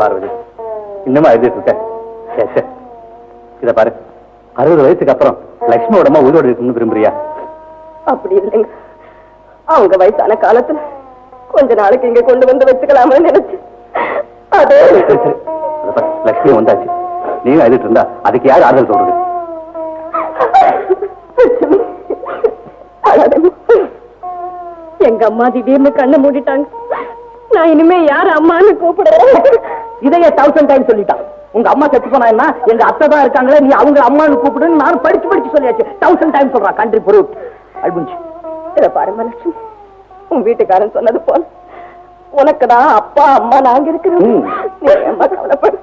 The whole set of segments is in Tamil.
பார்வதி இன்னுமா எழுதிட்டு இருக்க. இத பாரு. அறுபது வயசுக்கு அப்புறம் லட்சுமியோட அம்மா உயிரோடு இருக்கணும்னு விரும்புறியா? அப்படி இல்லைங்க. அவங்க வயசான காலத்துல கொஞ்ச நாளைக்கு இங்க கொண்டு வந்து வச்சுக்கலாம்னு நினைச்சு. அது லட்சுமி வந்தாச்சு. நீயும் எழுதிட்டு இருந்தா அதுக்கு யார் ஆறுதல் சொல்றது. எங்க அம்மா திடீர்னு கண்ணை மூடிட்டாங்க. நான் இனிமே யார் அம்மான்னு கூப்பிடுறேன் இதையே தௌசண்ட் டைம் சொல்லிட்டான். உங்க அம்மா செத்து போனா என்ன? எங்க அத்தை தான் இருக்காங்களே நீ அவங்க அம்மான்னு கூப்பிடுன்னு நானும் படிச்சு படிச்சு சொல்லியாச்சு. தௌசண்ட் டைம் சொல்றான் கண்ட்ரி ப்ரூவ் அல்புஞ்சி இத பாருமா லட்சுமி உன் வீட்டுக்காரன் சொன்னது போல. உனக்கு தான் அப்பா அம்மா நாங்க இருக்கிறோம். நீ அம்மா கவலைப்படு.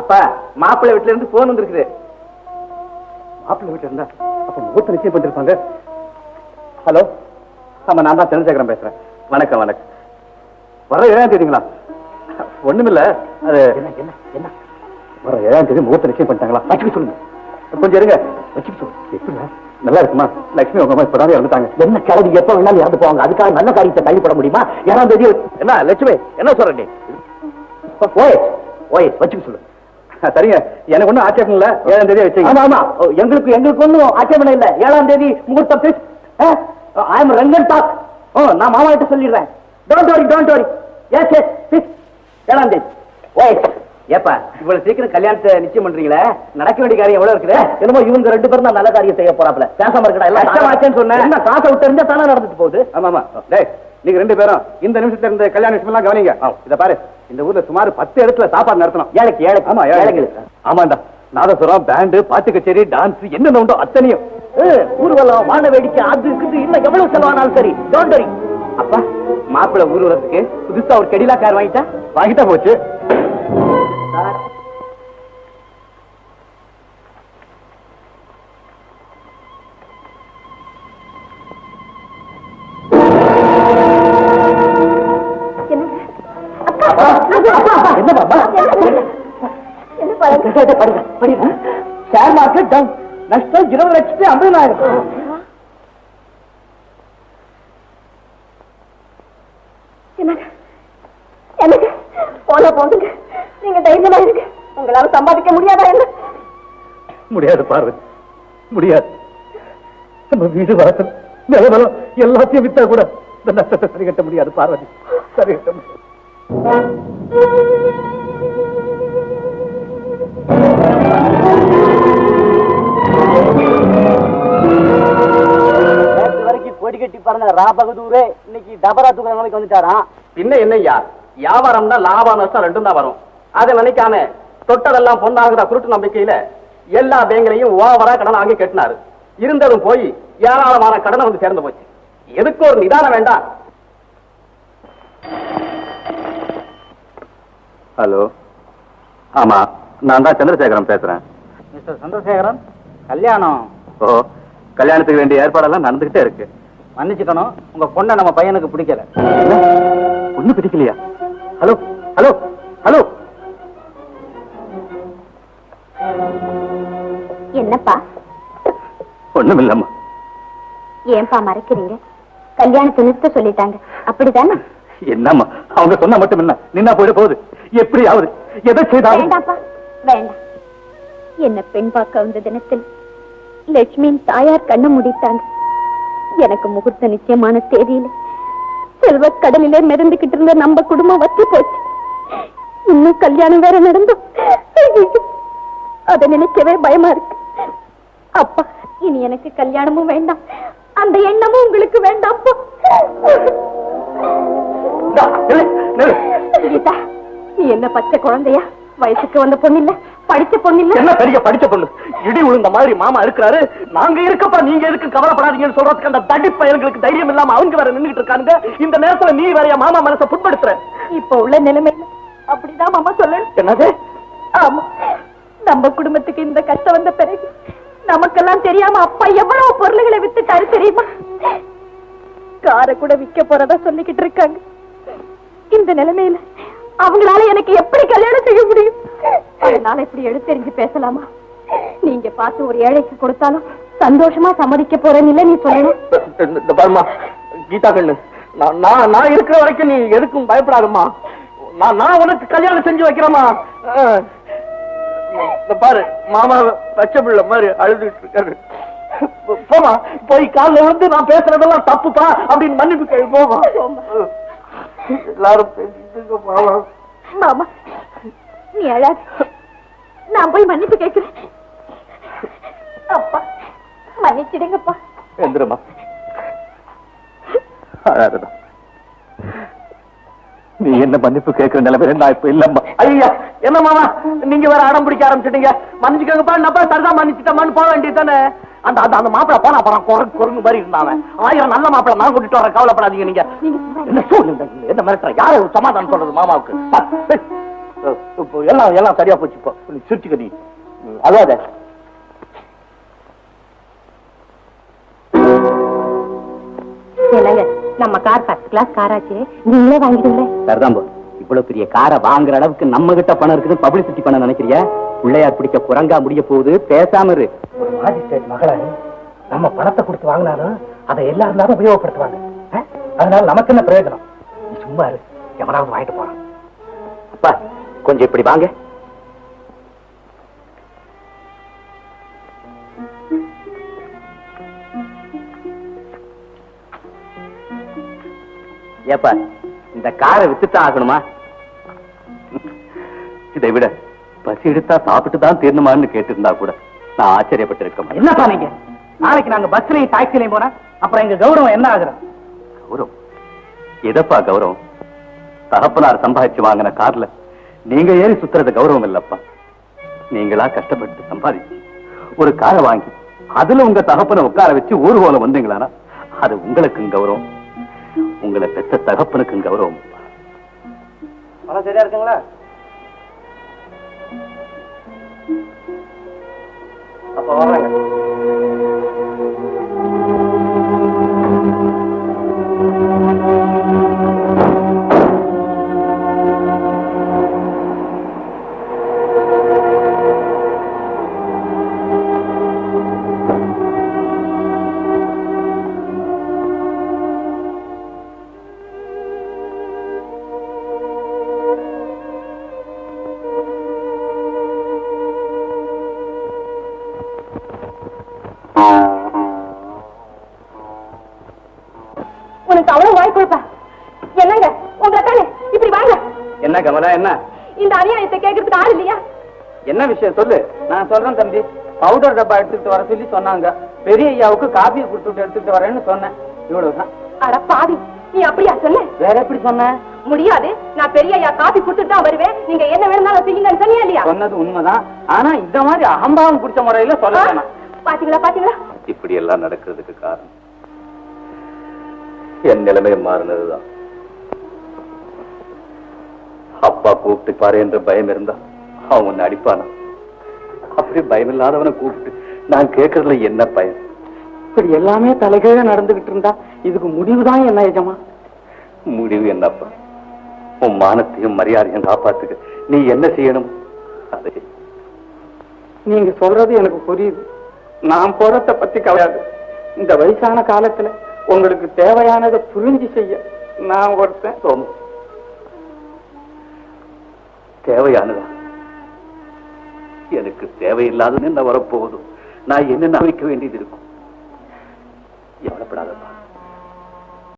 அப்பா மாப்பிள்ளை வீட்டுல இருந்து போன் வந்திருக்குது. மாப்பிள்ளை வீட்டுல இருந்தா அப்ப முகூர்த்த நிச்சயம் பண்ணிருப்பாங்க. ஹலோ? ஆமா நான் தான் தெரிஞ்சேக்கிறேன் பேசுறேன். வணக்கம் வணக்கம். வர ஏழாம் தேதிங்களா? ஒண்ணுமில்ல. அது என்ன என்ன என்ன? வர ஏழாம் தேதி முகூர்த்த நிச்சயம் பண்ணிட்டாங்களா? வச்சுக்க சொல்லுங்க. கொஞ்சம் இருங்க. வச்சுக்க சொல்லுங்க எப்படிங்க? நல்லா இருக்குமா? லட்சுமி உங்க அம்மா இப்பதான் இறந்துட்டாங்க. என்ன கிளம்பி எப்ப வேணாலும் இறந்து போவாங்க. அதுக்காக நல்ல காரியத்தை தள்ளிப்பட முடியுமா? யாராவது தேதி என்ன லட்சுமி என்ன சொல்ற நீ? ஓஎஸ் ஓஎஸ் வச்சுக்க சொல்லு. சரிங்க. எனக்கு ஒண்ணும் ஆட்சேபம் இல்ல. ஏழாம் தேதி வச்சுங்க ஆமா எங்களுக்கு எங்களுக்கு ஒண்ணும் ஆட்சேபனை இல்ல. ஏழாம் தேதி முகூர்த்தம் ஐ எம் ரங்கன் டாக் ஓ நான் மாமா கிட்ட சொல்லிடுறேன் don't worry don't worry S S please ஏழாம் தேதி ஓய் ஏப்பா இவ்வளவு சீக்கிரம் கல்யாணத்தை நிச்சயம் பண்றீங்களே? நடக்க வேண்டிய காரியம் எவ்வளவு இருக்குது? என்னமோ இவங்க ரெண்டு பேரும் தான் நல்ல காரியம் செய்ய போறாப்ல பேசாம இருக்கடா எல்லாம் கஷ்டமாச்சேன்னு சொன்னேன். என்ன காசை விட்டு இருந்தா தானே நடந்துட்டு போகுது? ஆமா ஆமா டேய் நீங்க ரெண்டு பேரும் இந்த நிமிஷத்துல இருந்த கல்யாண விஷயம் எல்லாம் கவனிங்க இத பாரு இந்த ஊர்ல சுமார் பத்து இடத்துல சாப்பாடு நடத்தணும். ஏழைக்கு ஏழைக்கு. ஆமா ஏழைக்கு. ஏழைங்க ஆமாண்டா. நாதசுரம் பேண்டு பாட்டு கச்சேரி டான்ஸ் என்னென்ன உண்டோ அத்தனையும். ஊர்வலம் வான வேடிக்கை அது இருக்குது இன்னும் எவ்வளவு செலவானாலும் சரி. டோன்ட் வரி அப்பா மாப்பிள்ளை ஊர்வலத்துக்கு புதுசா ஒரு கெடிலா கார் வாங்கிட்டா? வாங்கிட்டா போச்சு. என்ன பழக்கம் படிங்க படிங்க ஷேர் மார்க்கெட் டவுன் நஷ்டம் இருபது லட்சத்தி ஐம்பதாயிரம் எனக்கு என்னங்க போன போதுங்க நீங்க தைரியமா இருக்கு உங்களால சம்பாதிக்க முடியாதா என்ன முடியாது பார்வதி முடியாது நம்ம வீடு வாசல் நிலவரம் எல்லாத்தையும் வித்தா கூட இந்த நஷ்டத்தை சரி கட்ட முடியாது பார்வதி சரி கட்ட முடியாது நேற்று வரைக்கும் கொடி கட்டி பாருங்க ரா பகதூரே இன்னைக்கு டபரா தூக்குற நிலைக்கு வந்துட்டாராம் பின்ன என்னய்யா வியாபாரம்னா லாபம் நஷ்டம் ரெண்டும் தான் வரும். அதை நினைக்காம தொட்டதெல்லாம் பொண்ணாகிற குருட்டு நம்பிக்கையில எல்லா பேங்க்லையும் ஓவரா கடன் வாங்கி கட்டினாரு. இருந்ததும் போய் ஏராளமான கடனை வந்து சேர்ந்து போச்சு. எதுக்கு ஒரு நிதானம் வேண்டாம்? ஹலோ. ஆமா. நான் தான் சந்திரசேகரன் பேசுறேன். மிஸ்டர் சந்திரசேகரன் கல்யாணம். ஓ கல்யாணத்துக்கு வேண்டிய ஏற்பாடெல்லாம் நடந்துகிட்டே இருக்கு. மன்னிச்சுக்கணும் உங்க பொண்ணை நம்ம பையனுக்கு பிடிக்கல? ஒண்ணு பிடிக்கலையா? Hello hello hello. என்னப்பா? ஒண்ணும் இல்லம்மா. ஏன்பா மறைக்கிறீங்க? கல்யாணத்தை நிறுத்த சொல்லிட்டாங்க. அப்படிதானே? என்னம்மா அவங்க சொன்னா மட்டும் என்ன? நின்னா போயிட போகுது. எப்படியாவது எதை செய்தாலும் வேண்டாம். என்ன பெண் பார்க்க வந்த தினத்தில் லட்சுமியின் தாயார் கண்ணு முடித்தாங்க எனக்கு முகூர்த்த நிச்சயமான தேதியில செல்வ கடலிலே மிதந்துகிட்டு இருந்த நம்ம குடும்பம் வத்தி போச்சு. இன்னும் கல்யாணம் வேற நடந்தோம். அதை நினைக்கவே பயமா இருக்கு. அப்பா இனி எனக்கு கல்யாணமும் வேண்டாம். அந்த எண்ணமும் உங்களுக்கு வேண்டாம்ப்பா கீதா நீ என்ன பச்சை குழந்தையா? வயசுக்கு வந்த பொண்ணு இல்ல படிச்ச பொண்ணு இல்ல என்ன பெரிய படிச்ச பொண்ணு? இடி விழுந்த மாதிரி மாமா இருக்கிறாரு. நாங்க இருக்கப்ப நீங்க எதுக்கு கவலைப்படாதீங்கன்னு சொல்றதுக்கு அந்த தடி பயல்களுக்கு தைரியம் இல்லாம அவங்க வேற நின்னுட்டு இருக்காங்க இந்த நேரத்துல நீ வேற மாமா மனசை புண்படுத்துற? இப்ப உள்ள நிலைமையில அப்படிதான் மாமா சொல்லணும். என்னது? ஆமா. நம்ம குடும்பத்துக்கு இந்த கஷ்டம் வந்த பிறகு நமக்கெல்லாம் தெரியாம அப்பா எவ்வளவு பொருள்களை வித்துட்டாரு தெரியுமா? காரை கூட விக்க போறதா சொல்லிக்கிட்டு இருக்காங்க. இந்த நிலைமையில அவங்களால எனக்கு எப்படி கல்யாணம் செய்ய முடியும்? அதனால இப்படி எடுத்தெறிஞ்சு பேசலாமா? நீங்க பார்த்து ஒரு ஏழைக்கு கொடுத்தாலும் சந்தோஷமா சம்மதிக்க போறேன்னு இல்ல நீ சொல்லணும்? பாருமா கீதா கண்ணு நான் நான் இருக்கிற வரைக்கும் நீ எதுக்கும் பயப்படாதம்மா. நான் நான் உனக்கு கல்யாணம் செஞ்சு வைக்கிறேம்மா. பாரு மாமா பச்சை பிள்ளை மாதிரி அழுதுட்டு இருக்காரு. போமா போய் காலில் விழுந்து நான் பேசுறதெல்லாம் தப்புப்பா அப்படின்னு மன்னிப்பு கேள்வி போமா எல்லாரும் பேசிட்டு இருக்க மாமா. மாமா நீ அழாத. நான் போய் மன்னிப்பு கேட்கிறேன். அப்பா மன்னிச்சிடுங்கப்பா. எந்திரமா. அழாதடா. நீ என்ன மன்னிப்பு கேட்கிற நிலைமையில நான் இப்ப இல்லம்மா. ஐயா என்ன மாமா? நீங்க வேற அடம் பிடிக்க ஆரம்பிச்சிட்டீங்க. மன்னிச்சுக்கோங்கப்பா. நப்பா சரிதான் மன்னிச்சுட்டமான்னு போக வேண்டியது தானே? அந்த அந்த அந்த மாப்பிள போனா போறான் குரங்கு குரங்கு மாதிரி இருந்தாங்க ஆயிரம் நல்ல மாப்பிள நான் கூட்டிட்டு வரேன் கவலைப்படாதீங்க நீங்க. என்ன சொல்லுங்க என்ன மிரட்டுற? யாரு சமாதானம் சொல்றது மாமாவுக்கு? எல்லாம் எல்லாம் சரியா போச்சு இப்போ நீ சிரிச்சுக்க நீ. என்னங்க நம்ம கார் ஃபர்ஸ்ட் கிளாஸ் காராச்சு நீங்களே வாங்கிடுங்களே. சரிதான் இவ்வளவு பெரிய காரை வாங்குற அளவுக்கு நம்ம கிட்ட பணம் இருக்குது பப்ளிசிட்டி பண்ண நினைக்கிறியா? பிள்ளையார் பிடிக்க குரங்கா முடிய போகுது பேசாம இரு. ஒரு மாஜிஸ்ட்ரேட் மகளை நம்ம பணத்தை கொடுத்து வாங்கினாலும் அதை எல்லாரும் தான் உபயோகப்படுத்துவாங்க? அதனால நமக்கு என்ன பிரயோஜனம்? சும்மா இரு. எவனாவது வாங்கிட்டு போறான். அப்பா கொஞ்சம் இப்படி வாங்க. ஏப்பா இந்த காரை வித்துத்தான் ஆகணுமா? இதை விட. பசி எடுத்தா சாப்பிட்டு தான் தீரணுமான்னு கேட்டிருந்தா கூட நான் ஆச்சரியப்பட்டிருக்க மாட்டேன். என்னப்பா நீங்க? நாளைக்கு நாங்க பஸ்லயும் டாக்ஸிலையும் போனா அப்புறம் எங்க கௌரவம் என்ன ஆகுறோம் கௌரவம்? எதப்பா கௌரவம்? தகப்பனார் சம்பாதிச்சு வாங்கின கார்ல நீங்க ஏறி சுத்துறது கௌரவம் இல்லப்பா. நீங்களா கஷ்டப்பட்டு சம்பாதிச்சு ஒரு காரை வாங்கி அதுல உங்க தகப்பனை உட்கார வச்சு ஊர்வலம் வந்தீங்களானா? அது உங்களுக்கும் கௌரவம். உங்களை பெத்த தகப்பனுக்கும் கௌரவம். சரியா இருக்குங்களா? அப்ப வர்றேங்க என்ன கமலா என்ன? இந்த அநியாயத்தை கேட்கறதுக்கு ஆள் இல்லையா? என்ன விஷயம்? சொல்லு. நான் சொல்றேன் தம்பி. பவுடர் டப்பா எடுத்துட்டு வர சொல்லி சொன்னாங்க. பெரிய ஐயாவுக்கு காபி கொடுத்துட்டு எடுத்துட்டு வரேன்னு சொன்னேன். இவ்வளவுதான். அட பாவி. நீ அப்படியா சொன்ன? வேற எப்படி சொன்ன? முடியாது. நான் பெரிய ஐயா காபி கொடுத்துட்டு தான் வருவேன். நீங்க என்ன வேணும்னாலும் செய்யுங்கன்னு சொன்னியா இல்லையா? சொன்னது உண்மைதான். ஆனா இந்த மாதிரி அகம்பாவம் பிடிச்ச முறையில? சொல்ல வேணாம். பாத்தீங்களா பாத்தீங்களா? இப்படி எல்லாம் நடக்கிறதுக்கு காரணம்? என் நிலைமை மாறினதுதான். அப்பா கூப்பிட்டு பாரு என்ற பயம் இருந்தா அவன் உன்னை அடிப்பானா? அப்படி பயம் இல்லாதவனை கூப்பிட்டு நான் கேட்கறதுல என்ன பயம்? இப்படி எல்லாமே தலைகீழ நடந்துகிட்டு இருந்தா இதுக்கு முடிவுதான் என்ன எஜமா? முடிவு என்னப்பா? உன் மானத்தையும் மரியாதையும் காப்பாத்துக்க நீ என்ன செய்யணும்? அதை நீங்க சொல்றது எனக்கு புரியுது. நான் போறத பத்தி கவலையாது. இந்த வயசான காலத்துல உங்களுக்கு தேவையானதை புரிஞ்சு செய்ய நான் ஒருத்தன் தோணும். தேவையானதா? எனக்கு தேவையில்லாதது என்ன வரப்போகுது? நான் என்ன அனுபவிக்க வேண்டியது இருக்கும்? எவ்வளவுப்படாதப்பா